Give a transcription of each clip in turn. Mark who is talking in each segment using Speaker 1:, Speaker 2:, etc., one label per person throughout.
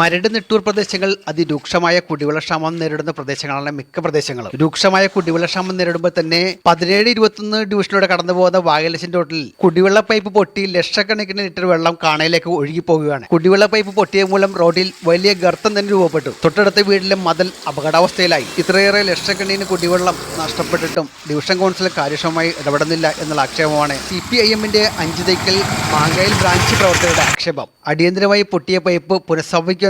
Speaker 1: മരട് നെട്ടൂർ പ്രദേശങ്ങൾ അതിരൂക്ഷമായ കുടിവെള്ളക്ഷാമം നേരിടുന്ന പ്രദേശങ്ങളാണ് മിക്ക പ്രദേശങ്ങളും. രൂക്ഷമായ കുടിവെള്ളക്ഷാമം നേരിടുമ്പോൾ തന്നെ പതിനേഴ് ഇരുപത്തൊന്ന് ഡിവിഷനിലൂടെ കടന്നു പോകുന്ന വാഗലശൻ റോട്ടിൽ കുടിവെള്ള പൈപ്പ് പൊട്ടി ലക്ഷക്കണക്കിന് ലിറ്റർ വെള്ളം കാണയിലേക്ക് ഒഴുകി പോകുകയാണ് കുടിവെള്ള പൈപ്പ് പൊട്ടിയ മൂലം റോഡിൽ വലിയ ഗർത്തം തന്നെ രൂപപ്പെട്ടു. തൊട്ടടുത്ത വീട്ടിലെ മതിൽ അപകടാവസ്ഥയിലായി. ഇത്രയേറെ ലക്ഷക്കണക്കിന് കുടിവെള്ളം നഷ്ടപ്പെട്ടിട്ടും ഡിവിഷൻ കൗൺസിൽ കാര്യക്ഷമമായി ഇടപെടുന്നില്ല എന്നുള്ള ആക്ഷേപമാണ് സി പി ഐ എമ്മിന്റെ അഞ്ചുതൈക്കൽ മാങ്കയിൽ ബ്രാഞ്ച് പ്രവർത്തകരുടെ ആക്ഷേപം. അടിയന്തരമായി പൊട്ടിയ പൈപ്പ്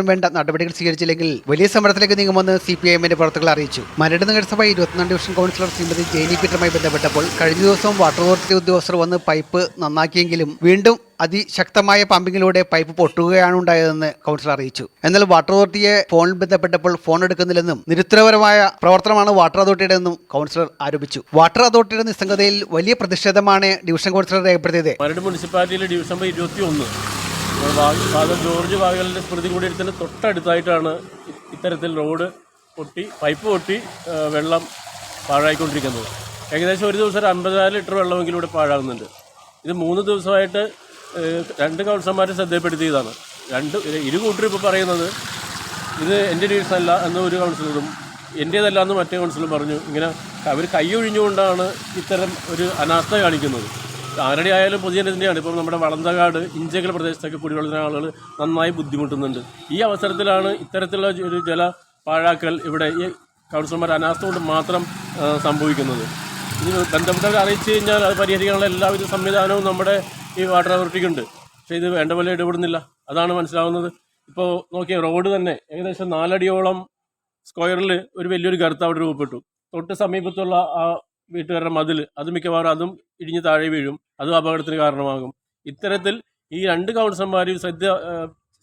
Speaker 1: പുനഃസ്ഥാപിക്കാൻ വേണ്ട. നടപടികൾ സ്വീകരിച്ചില്ലെങ്കിൽ വലിയ സമരത്തിലേക്ക് നീങ്ങുമെന്ന് സി പി ഐ എമ്മിന്റെ പ്രവർത്തകർ അറിയിച്ചു. മരട് നഗരസഭ ഇരുപത്തിനാല് ഡിവിഷൻ കൗൺസിലർ ശ്രീമതി ജെയിനി പീറ്ററുമായി ബന്ധപ്പെട്ടപ്പോൾ കഴിഞ്ഞ ദിവസം വാട്ടർ അതോറിറ്റി ഉദ്യോഗസ്ഥർ വന്ന് പൈപ്പ് നന്നാക്കിയെങ്കിലും വീണ്ടും അതിശക്തമായ പമ്പിങ്ങിലൂടെ പൈപ്പ് പൊട്ടുകയാണ് ഉണ്ടായതെന്ന് കൗൺസിലർ അറിയിച്ചു. എന്നാൽ വാട്ടർ അതോറിറ്റിയെ ഫോണിൽ ബന്ധപ്പെട്ടപ്പോൾ ഫോൺ എടുക്കുന്നില്ലെന്നും നിരുത്തരപരമായ പ്രവർത്തനമാണ് വാട്ടർ അതോറിറ്റിയുടെ എന്നും കൗൺസിലർ ആരോപിച്ചു. വാട്ടർ അതോറിറ്റിയുടെ നിസ്സംഗതയിൽ വലിയ പ്രതിഷേധമാണ് ഡിവിഷൻ കൗൺസിലർ രേഖപ്പെടുത്തിയത്.
Speaker 2: മുനിസിപ്പാലിറ്റിയിലെ ഡിവിഷൻ ഇരുപത്തി ഒന്ന് ഫാദർ ജോർജ് വാഗലിന്റെ സ്മൃതി കൂടിയത്തിന് തൊട്ടടുത്തായിട്ടാണ് ഇത്തരത്തിൽ റോഡ് പൊട്ടി പൈപ്പ് പൊട്ടി വെള്ളം പാഴായിക്കൊണ്ടിരിക്കുന്നത്. ഏകദേശം ഒരു ദിവസം ഒരു അമ്പതിനായിരം ലിറ്റർ വെള്ളമെങ്കിലും ഇവിടെ പാഴാകുന്നുണ്ട്. ഇത് മൂന്ന് ദിവസമായിട്ട് രണ്ട് കൗൺസിലർമാരെ ശ്രദ്ധപ്പെടുത്തിയതാണ് രണ്ട് ഇരു കൂട്ടരും ഇപ്പോൾ പറയുന്നത് ഇത് എന്റെ ഡിവിഷനല്ല എന്ന് ഒരു കൗൺസിലറും എന്റേതല്ല എന്ന് മറ്റേ കൗൺസിലറും പറഞ്ഞു. ഇങ്ങനെ അവർ കൈയൊഴിഞ്ഞുകൊണ്ടാണ് ഇത്തരം ഒരു അനാസ്ഥ കാണിക്കുന്നത്. ആരുടെ ആയാലും പൊതുജനത്തിന്റെയാണ് ഇപ്പം നമ്മുടെ വളന്തകാട് ഇഞ്ചകൽ പ്രദേശത്തൊക്കെ കുടിവെള്ളത്തിന് ആളുകൾ നന്നായി ബുദ്ധിമുട്ടുന്നുണ്ട്. ഈ അവസരത്തിലാണ് ഇത്തരത്തിലുള്ള ഒരു ജല പാഴാക്കൽ ഇവിടെ ഈ കൗൺസിലർമാർ അനാസ്ഥ കൊണ്ട് മാത്രം സംഭവിക്കുന്നത്. ഇത് ബന്ധപ്പെട്ടവരെ അറിയിച്ചു കഴിഞ്ഞാൽ അത് പരിഹരിക്കാനുള്ള എല്ലാവിധ സംവിധാനവും നമ്മുടെ ഈ വാട്ടർ അതോറിറ്റിക്കുണ്ട്. പക്ഷേ ഇത് വേണ്ട പോലെ ഇടപെടുന്നില്ല. അതാണ് മനസ്സിലാവുന്നത്. ഇപ്പോൾ നോക്കിയ റോഡ് തന്നെ ഏകദേശം നാലടിയോളം സ്ക്വയറിൽ ഒരു വലിയൊരു ഗർത്ത് അവിടെ രൂപപ്പെട്ടു. തൊട്ട് സമീപത്തുള്ള ആ വീട്ടുകാരുടെ മതിൽ അത് മിക്കവാറും അതും ഇടിഞ്ഞ് താഴെ വീഴും. അതും അപകടത്തിന് കാരണമാകും. ഇത്തരത്തിൽ ഈ രണ്ട് കൗൺസിലർമാരും ശ്രദ്ധ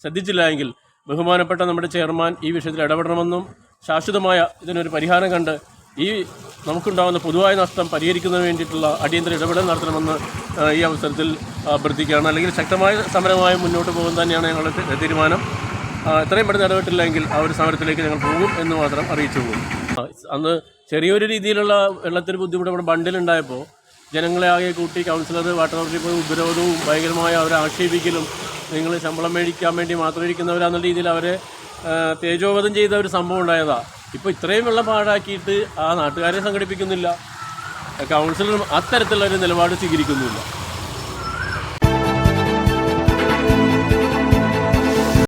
Speaker 2: ശ്രദ്ധിച്ചില്ല എങ്കിൽ ബഹുമാനപ്പെട്ട നമ്മുടെ ചെയർമാൻ ഈ വിഷയത്തിൽ ഇടപെടണമെന്നും ശാശ്വതമായ ഇതിനൊരു പരിഹാരം കണ്ട് ഈ നമുക്കുണ്ടാകുന്ന പൊതുവായ നഷ്ടം പരിഹരിക്കുന്നതിന് വേണ്ടിയിട്ടുള്ള അടിയന്തര ഇടപെടൽ നടത്തണമെന്ന് ഈ അവസരത്തിൽ അഭ്യർത്ഥിക്കുകയാണ്. അല്ലെങ്കിൽ ശക്തമായ സമരമായി മുന്നോട്ട് പോകും തന്നെയാണ് ഞങ്ങളുടെ തീരുമാനം. എത്രയും പെട്ടെന്ന് ഇടപെട്ടില്ലെങ്കിൽ ആ ഒരു സമരത്തിലേക്ക് ഞങ്ങൾ പോകും എന്ന് മാത്രം അറിയിച്ചു പോകും അന്ന് ചെറിയൊരു രീതിയിലുള്ള വെള്ളത്തിന് ബുദ്ധിമുട്ട് നമ്മുടെ ബണ്ടിലുണ്ടായപ്പോൾ ജനങ്ങളെ ആകെ കൂട്ടി കൗൺസിലർ വാട്ടർ അതോറിറ്റി ഉപരോധവും ഭയങ്കരമായ അവരെ ആക്ഷേപിക്കലും നിങ്ങൾ ശമ്പളം മേടിക്കാൻ വേണ്ടി മാത്രം ഇരിക്കുന്നവരാന്ന രീതിയിൽ അവരെ തേജോവധം ചെയ്ത ഒരു സംഭവം ഉണ്ടായതാ. ഇപ്പോൾ ഇത്രയും വെള്ളം പാഴാക്കിയിട്ട് ആ നാട്ടുകാരെ സംഘടിപ്പിക്കുന്നില്ല. കൗൺസിലർ അത്തരത്തിലുള്ള ഒരു നിലപാട് സ്വീകരിക്കുന്നുമില്ല